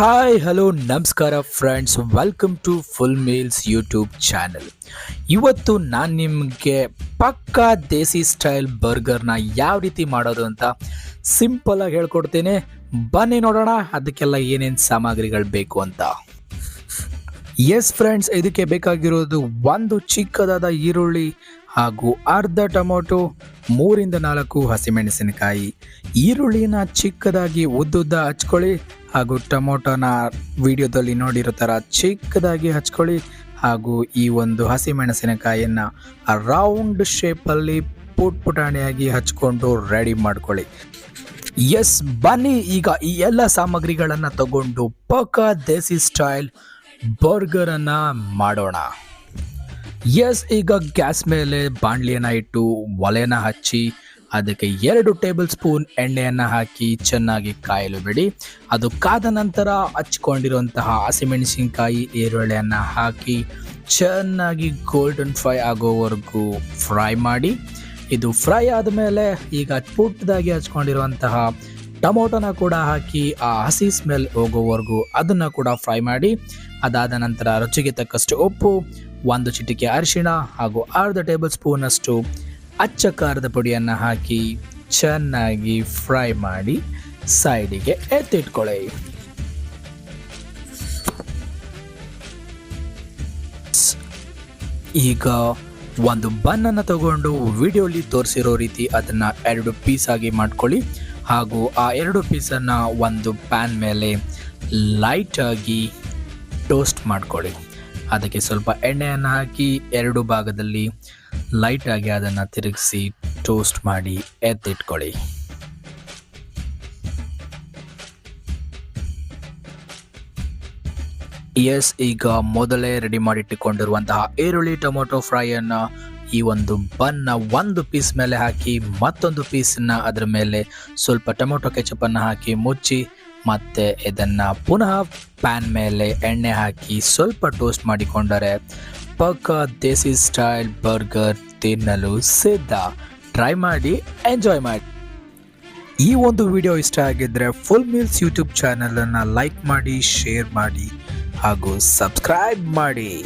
Hi hello ನಮಸ್ಕಾರ friends welcome to full meals YouTube channel ಇವತ್ತು ನಾನು ನಿಮಗೆ ಪಕ್ಕಾ ದೇಸಿ ಸ್ಟೈಲ್ ಬರ್ಗರ್ನ ಯಾವ ರೀತಿ ಮಾಡೋದು ಅಂತ ಸಿಂಪಲಾಗಿ ಹೇಳ್ಕೊಡ್ತೇನೆ. ಬನ್ನಿ ನೋಡೋಣ, ಅದಕ್ಕೆಲ್ಲ ಏನೇನು ಸಾಮಗ್ರಿಗಳು ಬೇಕು ಅಂತ. ಎಸ್ ಫ್ರೆಂಡ್ಸ್ ಇದಕ್ಕೆ ಬೇಕಾಗಿರೋದು ಒಂದು ಚಿಕ್ಕದಾದ ಈರುಳ್ಳಿ ಹಾಗೂ ಅರ್ಧ ಟೊಮೊಟೊ, ಮೂರಿಂದ ನಾಲ್ಕು ಹಸಿಮೆಣಸಿನಕಾಯಿ. ಈರುಳ್ಳಿನ ಚಿಕ್ಕದಾಗಿ ಉದ್ದುದ್ದ ಹಚ್ಕೊಳ್ಳಿ. ಹಾಗೂ ಟೊಮೊಟೊನ ವಿಡಿಯೋದಲ್ಲಿ ನೋಡಿರೋ ಥರ ಚಿಕ್ಕದಾಗಿ ಹಚ್ಕೊಳ್ಳಿ ಹಾಗೂ ಈ ಒಂದು ಹಸಿಮೆಣಸಿನಕಾಯಿಯನ್ನು ರೌಂಡ್ ಶೇಪಲ್ಲಿ ಪುಟ್ ಪುಟಾಣಿಯಾಗಿ ಹಚ್ಕೊಂಡು ರೆಡಿ ಮಾಡ್ಕೊಳ್ಳಿ. ಎಸ್ ಬನ್ನಿ ಈಗ ಈ ಎಲ್ಲ ಸಾಮಗ್ರಿಗಳನ್ನು ತಗೊಂಡು ಪಕ್ಕ ದೇಸಿ ಸ್ಟೈಲ್ ಬರ್ಗರನ್ನು ಮಾಡೋಣ. ಎಸ್ ಈಗ ಗ್ಯಾಸ್ ಮೇಲೆ ಬಾಣಲಿಯನ್ನು ಇಟ್ಟು ಒಲೆನ ಹಚ್ಚಿ ಅದಕ್ಕೆ ಎರಡು ಟೇಬಲ್ ಸ್ಪೂನ್ ಎಣ್ಣೆಯನ್ನು ಹಾಕಿ ಚೆನ್ನಾಗಿ ಕಾಯಲು ಬಿಡಿ. ಅದು ಕಾದ ನಂತರ ಹಚ್ಕೊಂಡಿರುವಂತಹ ಹಸಿಮೆಣಸಿನಕಾಯಿ, ಈರುಳ್ಳಿಯನ್ನು ಹಾಕಿ ಚೆನ್ನಾಗಿ ಗೋಲ್ಡನ್ ಫ್ರೈ ಆಗೋವರೆಗೂ ಫ್ರೈ ಮಾಡಿ. ಇದು ಫ್ರೈ ಆದಮೇಲೆ ಈಗ ಪುಟ್ಟದಾಗಿ ಹಚ್ಕೊಂಡಿರುವಂತಹ ಟೊಮೊಟೊನ ಕೂಡ ಹಾಕಿ ಆ ಹಸಿ ಸ್ಮೆಲ್ ಹೋಗೋವರೆಗೂ ಅದನ್ನು ಕೂಡ ಫ್ರೈ ಮಾಡಿ. ಅದಾದ ನಂತರ ರುಚಿಗೆ ತಕ್ಕಷ್ಟು ಉಪ್ಪು, ಒಂದು ಚಿಟಿಕೆ ಅರಿಶಿಣ ಹಾಗೂ ಅರ್ಧ ಟೇಬಲ್ ಸ್ಪೂನ್ ಅಷ್ಟು ಅಚ್ಚ ಖಾರದ ಪುಡಿಯನ್ನು ಹಾಕಿ ಚೆನ್ನಾಗಿ ಫ್ರೈ ಮಾಡಿ ಸೈಡಿಗೆ ಎತ್ತಿಟ್ಕೊಳ್ಳಿ. ಈಗ ಒಂದು ಬನ್ನನ್ನು ತಗೊಂಡು ವಿಡಿಯೋಲಿ ತೋರಿಸಿರೋ ರೀತಿ ಅದನ್ನು ಎರಡು ಪೀಸ್ ಆಗಿ ಮಾಡ್ಕೊಳ್ಳಿ. ಹಾಗೂ ಆ ಎರಡು ಪೀಸನ್ನು ಒಂದು ಪ್ಯಾನ್ ಮೇಲೆ ಲೈಟಾಗಿ ಟೋಸ್ಟ್ ಮಾಡ್ಕೊಳ್ಳಿ. ಅದಕ್ಕೆ ಸ್ವಲ್ಪ ಎಣ್ಣೆಯನ್ನು ಹಾಕಿ ಎರಡು ಭಾಗದಲ್ಲಿ ಲೈಟಾಗಿ ಅದನ್ನು ತಿರುಗಿಸಿ ಟೋಸ್ಟ್ ಮಾಡಿ ಎತ್ತಿಟ್ಕೊಳ್ಳಿ. ಎಸ್ ಈಗ ಮೊದಲೇ ರೆಡಿ ಮಾಡಿಟ್ಟುಕೊಂಡಿರುವಂತಹ ಈರುಳ್ಳಿ ಟೊಮೊಟೊ ಫ್ರೈಯನ್ನು ಈ ಒಂದು ಬನ್ನ ಒಂದು ಪೀಸ್ ಮೇಲೆ ಹಾಕಿ ಮತ್ತೊಂದು ಪೀಸನ್ನು ಅದರ ಮೇಲೆ ಸ್ವಲ್ಪ ಟೊಮೊಟೊ ಕೆಚಪನ್ನು ಹಾಕಿ ಮುಚ್ಚಿ ಮತ್ತೆ ಇದನ್ನು ಪುನಃ ಪ್ಯಾನ್ ಮೇಲೆ ಎಣ್ಣೆ ಹಾಕಿ ಸ್ವಲ್ಪ ಟೋಸ್ಟ್ ಮಾಡಿಕೊಂಡರೆ ಪಕ್ಕ ದೇಸಿ ಸ್ಟೈಲ್ ಬರ್ಗರ್ ತಿನ್ನಲು ಸಿದ್ಧ. ಟ್ರೈ ಮಾಡಿ ಎಂಜಾಯ್ ಮಾಡಿ. ಈ ಒಂದು ವಿಡಿಯೋ ಇಷ್ಟ ಆಗಿದ್ದರೆ ಫುಲ್ ಮೀಲ್ಸ್ ಯೂಟ್ಯೂಬ್ ಚಾನಲನ್ನು ಲೈಕ್ ಮಾಡಿ ಶೇರ್ ಮಾಡಿ ಹಾಗೂ ಸಬ್ಸ್ಕ್ರೈಬ್ ಮಾಡಿ.